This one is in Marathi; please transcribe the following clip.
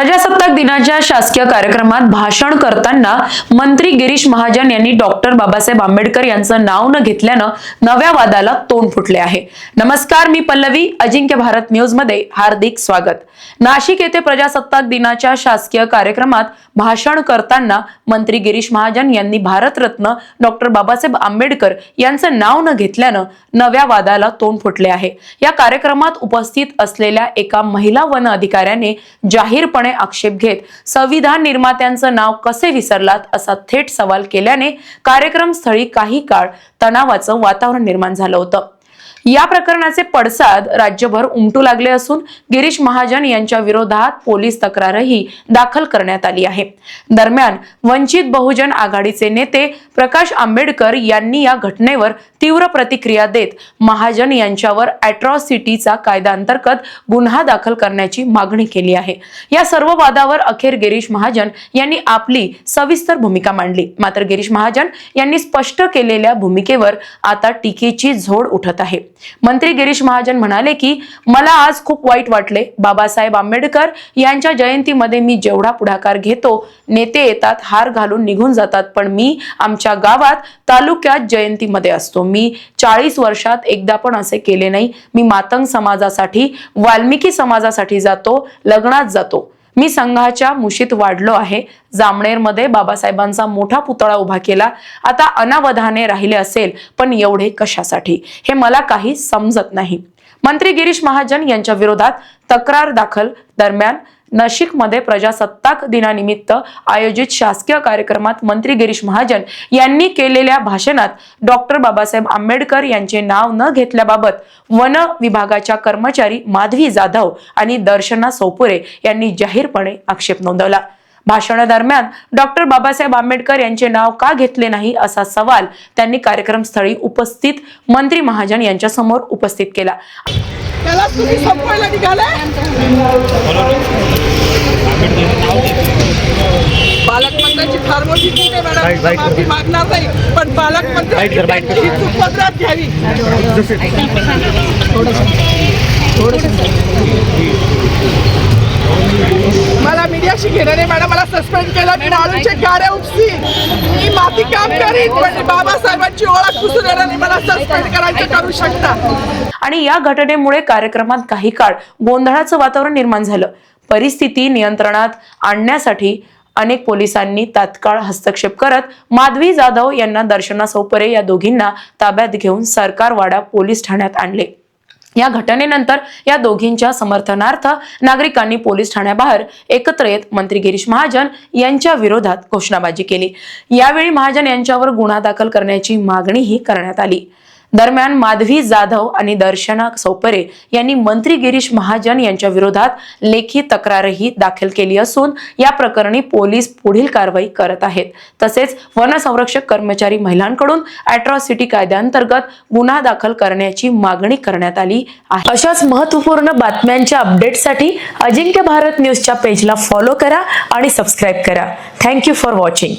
प्रजासत्ताक दिनाच्या शासकीय कार्यक्रमात भाषण करताना मंत्री गिरीश महाजन यांनी डॉक्टर बाबासाहेब आंबेडकर यांचं नाव न घेतल्यानं नव्या वादाला तोंड फुटले आहे. नमस्कार मी पल्लवी अजिंक्य भारत न्यूजमध्ये हार्दिक स्वागत. नाशिक येथे प्रजासत्ताक दिनाच्या शासकीय कार्यक्रमात भाषण करताना मंत्री गिरीश महाजन यांनी भारतरत्न डॉक्टर बाबासाहेब आंबेडकर यांचं नाव न घेतल्यानं नव्या वादाला तोंड फुटले आहे. या कार्यक्रमात उपस्थित असलेल्या एका महिला वन अधिकाऱ्याने जाहीरपणे आक्षेप घेत संविधान निर्मात्यांचं नाव कसे विसरलात असा थेट सवाल केल्याने कार्यक्रम स्थळी काही काळ तणावाचं वातावरण निर्माण झालं होतं. या प्रकरणाचे पडसाद राज्यभर उमटू लागले असून गिरीश महाजन यांच्या विरोधात पोलीस तक्रारही दाखल करण्यात आली आहे. दरम्यान वंचित बहुजन आघाडीचे नेते प्रकाश आंबेडकर यांनी या घटनेवर तीव्र प्रतिक्रिया देत महाजन यांच्यावर अॅट्रॉसिटीचा कायदा अंतर्गत गुन्हा दाखल करण्याची मागणी केली आहे. या सर्व वादावर अखेर गिरीश महाजन यांनी आपली सविस्तर भूमिका मांडली. मात्र गिरीश महाजन यांनी स्पष्ट केलेल्या भूमिकेवर आता टीकेची झोड उठत आहे. मंत्री गिरीश महाजन म्हणाले की मला आज खूप वाईट वाटले. बाबासाहेब आंबेडकर यांच्या जयंतीमध्ये मी जेवढा पुढाकार घेतो नेते येतात हार घालून निघून जातात पण मी आमच्या गावात तालुक्यात जयंतीमध्ये असतो. मी चाळीस वर्षात एकदा पण असे केले नाही. मी मातंग समाजासाठी वाल्मिकी समाजासाठी जातो लग्नात जातो. मी संघाच्या मुशीत वाढलो आहे. जामणेरमध्ये बाबासाहेबांचा मोठा पुतळा उभा केला. आता अनावधाने राहिले असेल पण एवढे कशासाठी? हे मला काही समजत नाही. मंत्री गिरीश महाजन यांच्या विरोधात तक्रार दाखल दरम्यान नाशिकमध्ये प्रजासत्ताक दिनानिमित्त आयोजित शासकीय कार्यक्रमात मंत्री गिरीश महाजन यांनी केलेल्या भाषणात डॉक्टर बाबासाहेब आंबेडकर यांचे नाव न घेतल्याबाबत वन विभागाच्या कर्मचारी माधवी जाधव आणि दर्शना सोपुरे यांनी जाहीरपणे आक्षेप नोंदवला. भाषणादरम्यान डॉक्टर बाबासाहेब आंबेडकर यांचे नाव का घेतले नाही असा सवाल त्यांनी कार्यक्रमस्थळी उपस्थित मंत्री महाजन यांच्या समोर उपस्थित केला. त्याला तुम्ही संपवायला निघाले? पालकमंत्र्यांची फार मोठी चूक आहे मॅडम. माफी मागणार नाही पण पालकमंत्र्यांची चूक पदरात घ्यावी. मला मीडियाशी घेणं नाही मॅडम. मला सस्पेंड केलं. मी नाळूचे गाड्या उपसी. मी माती काम करीन पण बाबासाहेबांची ओळख पुसून येणार नाही. मला सस्पेंड करायचं करू शकता. आणि या घटनेमुळे कार्यक्रमात काही काळ गोंधळाचं वातावरण निर्माण झालं. परिस्थिती नियंत्रणात आणण्यासाठी अनेक पोलिसांनी तात्काळ हस्तक्षेप करत माधवी जाधव यांना दर्शना सोपरे या दोघींना ताब्यात घेऊन सरकारवाडा पोलीस ठाण्यात आणले. या घटनेनंतर या दोघींच्या समर्थनार्थ नागरिकांनी पोलीस ठाण्याबाहेर एकत्र येत मंत्री गिरीश महाजन यांच्या विरोधात घोषणाबाजी केली. यावेळी महाजन यांच्यावर गुन्हा दाखल करण्याची मागणीही करण्यात आली. दरम्यान माधवी जाधव आणि दर्शना सोपरे यांनी मंत्री गिरीश महाजन यांच्या विरोधात लेखी तक्रारही दाखल केली असून या प्रकरणी पोलीस पुढील कारवाई करत आहेत. तसेच वनसंरक्षक कर्मचारी महिलांकडून अॅट्रॉसिटी कायद्याअंतर्गत गुन्हा दाखल करण्याची मागणी करण्यात आली आहे. अशाच महत्त्वपूर्ण बातम्यांच्या अपडेटसाठी अजिंक्य भारत न्यूजच्या पेजला फॉलो करा आणि सबस्क्राईब करा. Thank you for watching.